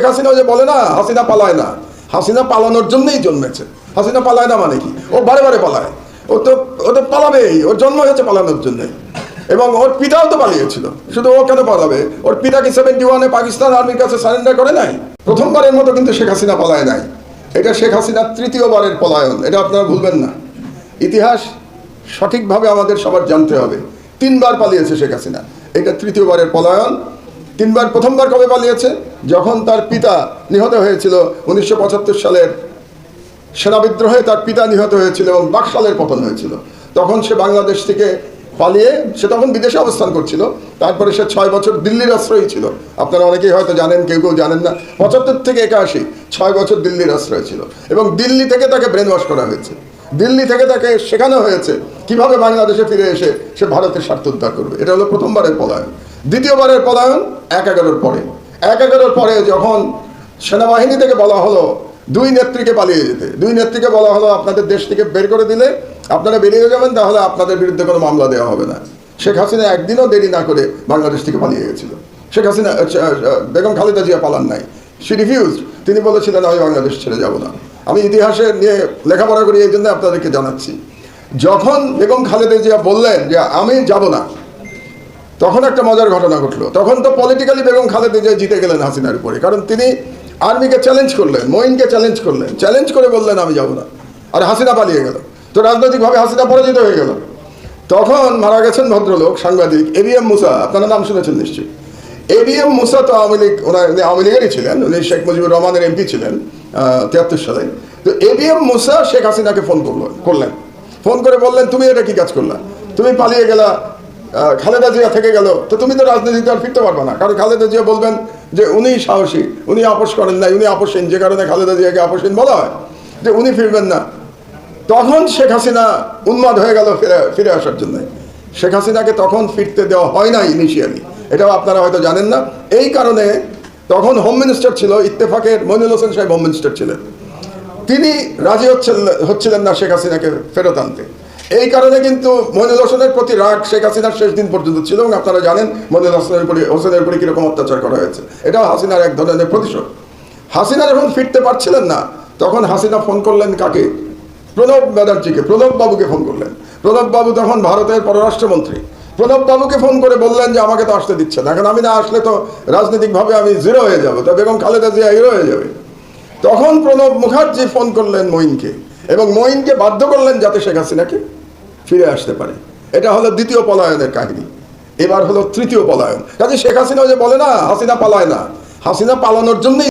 শেখ হাসিনা যে বলে না, হাসিনা পালায় না। হাসিনা পালানোর জন্যই জন্মেছে। হাসিনা পালায় না মানে কি? ও বারে বারে পালায়। ও তো ও তো পালাবেই। ওর জন্ম হয়েছে পালানোর জন্যই এবং ওর পিতাও তো পালিয়েছিল। শুধু ও কেন পালাবে? ওর পিতা কি সেভেন্টি ওয়ানে পাকিস্তান আর্মির কাছে সারেন্ডার করে নাই? প্রথমবারের মতো কিন্তু শেখ হাসিনা পালায় নাই। এটা শেখ হাসিনার তৃতীয়বারের পলায়ন। এটা আপনারা ভুলবেন না। ইতিহাস সঠিকভাবে আমাদের সবার জানতে হবে। তিনবার পালিয়েছে শেখ হাসিনা। এটা তৃতীয়বারের পলায়ন। তিনবার প্রথমবার কবে পালিয়েছে? যখন তার পিতা নিহত হয়েছিল উনিশশো পঁচাত্তর সালের সেনা বিদ্রোহে তার পিতা নিহত হয়েছিল এবং বাকশালের পতন হয়েছিল। তখন সে বাংলাদেশ থেকে পালিয়ে সে তখন বিদেশে অবস্থান করছিল। তারপরে সে ছয় বছর দিল্লির আশ্রয়ই ছিল। আপনারা অনেকেই হয়তো জানেন, কেউ কেউ জানেন না। পঁচাত্তর থেকে একাশি, ছয় বছর দিল্লির আশ্রয় ছিল এবং দিল্লি থেকে তাকে ব্রেন ওয়াশ করা হয়েছে। দিল্লি থেকে তাকে শেখানো হয়েছে কীভাবে বাংলাদেশে ফিরে এসে সে ভারতের স্বার্থ উদ্ধার করবে। এটা হলো প্রথমবারের পলায়ন। দ্বিতীয়বারের পলায়ন এক এগারোর পরে। এক এগারোর পরে যখন সেনাবাহিনী থেকে বলা হলো, দুই নেত্রীকে পালিয়ে যেতে, দুই নেত্রীকে বলা হলো, আপনাদের দেশ থেকে বের করে দিলে, আপনারা বেরিয়ে যাবেন, তাহলে আপনাদের বিরুদ্ধে কোনো মামলা দেওয়া হবে না। শেখ হাসিনা একদিনও দেরি না করে বাংলাদেশ থেকে পালিয়ে গেছিল। শেখ হাসিনা বেগম খালেদা জিয়া পালান নাই। সি রিফিউজ তিনি বলেছিলেন, আমি বাংলাদেশ ছেড়ে যাব না। আমি ইতিহাসে নিয়ে লেখাপড়া করি, এই জন্য আপনাদেরকে জানাচ্ছি। যখন বেগম খালেদা জিয়া বললেন যে, আমি যাব না তখন একটা মজার ঘটনা ঘটলো। তখন তো পলিটিক্যালি বেগম খালেদা জিয়া জিতে গেলেন হাসিনার উপরে। কারণ তিনি আর্মিকে চ্যালেঞ্জ করলেন, মঈনকে চ্যালেঞ্জ করলেন। চ্যালেঞ্জ করে বললেন, আমি যাব না। আর হাসিনা পালিয়ে গেল। তো রাজনৈতিকভাবে হাসিনা পরাজিত হয়ে গেল। তখন মারা গেছেন ভদ্রলোক, সাংবাদিক এবিএম মুসা। আপনারা নাম শুনেছেন নিশ্চয়ই। এবিএম মুসা তো আওয়ামী লীগ, ওনার আওয়ামী লীগেরই ছিলেন। উনি শেখ মুজিবুর রহমানের এমপি ছিলেন তিয়াত্তর সালে। তো এবিএম মুসা শেখ হাসিনাকে ফোন করল, করলেন। ফোন করে বললেন, তুমি এটা কি কাজ করলা? তুমি পালিয়ে গেলা খালেদা জিয়া থেকে গেল। তো তুমি তো রাজনীতিতে আর ফিরতে পারবে না। কারণ খালেদা জিয়া বলবেন যে উনি সাহসী, উনি আপোষ করেন নাই, উনি আপোষহীন, যে কারণে খালেদা জিয়াকে আপোষহীন বলা হয়, যে উনি ফিরবেন না। তখন শেখ হাসিনা উন্মাদ হয়ে গেল ফিরে ফিরে আসার জন্য। শেখ হাসিনাকে তখন ফিরতে দেওয়া হয় না ইনিশিয়ালি এটাও আপনারা হয়তো জানেন না। এই কারণে তখন হোম মিনিস্টার ছিল, ইত্তেফাকের মইনুল হোসেন সাহেব হোম মিনিস্টার ছিলেন। তিনি রাজি হচ্ছিলেন হচ্ছিলেন না শেখ হাসিনাকে ফেরত আনতে। এই কারণে কিন্তু মইনুল হোসেনের প্রতি রাগ শেখ হাসিনার শেষ দিন পর্যন্ত ছিল এবং আপনারা জানেন মইনুল হোসেনের উপরে হোসেনের উপরে কীরকম অত্যাচার করা হয়েছে। এটাও হাসিনার এক ধরনের প্রতিশোধ। হাসিনা যখন ফিরতে পারছিলেন না, তখন হাসিনা ফোন করলেন কাকে? প্রণব ব্যানার্জিকে, প্রণব বাবুকে ফোন করলেন। প্রণব বাবু তখন ভারতের পররাষ্ট্রমন্ত্রী। প্রণব বাবুকে ফোন করে বললেন যে, আমাকে তো আসতে দিচ্ছে না। এখন আমি না আসলে তো রাজনৈতিকভাবে আমি জিরো হয়ে যাব। তো বেগম খালেদা জিয়া হিরো হয়ে যাবে। তখন প্রণব মুখার্জি ফোন করলেন মঈনকে এবং মঈনকে বাধ্য করলেন যাতে শেখ হাসিনাকে ফিরে আসতে পারে। এটা হলো দ্বিতীয় পলায়নের কাহিনী। এবার হলো তৃতীয় পলায়ন। কাজে শেখ হাসিনা যে বলে না, হাসিনা পালায় না। হাসিনা পালানোর জন্যই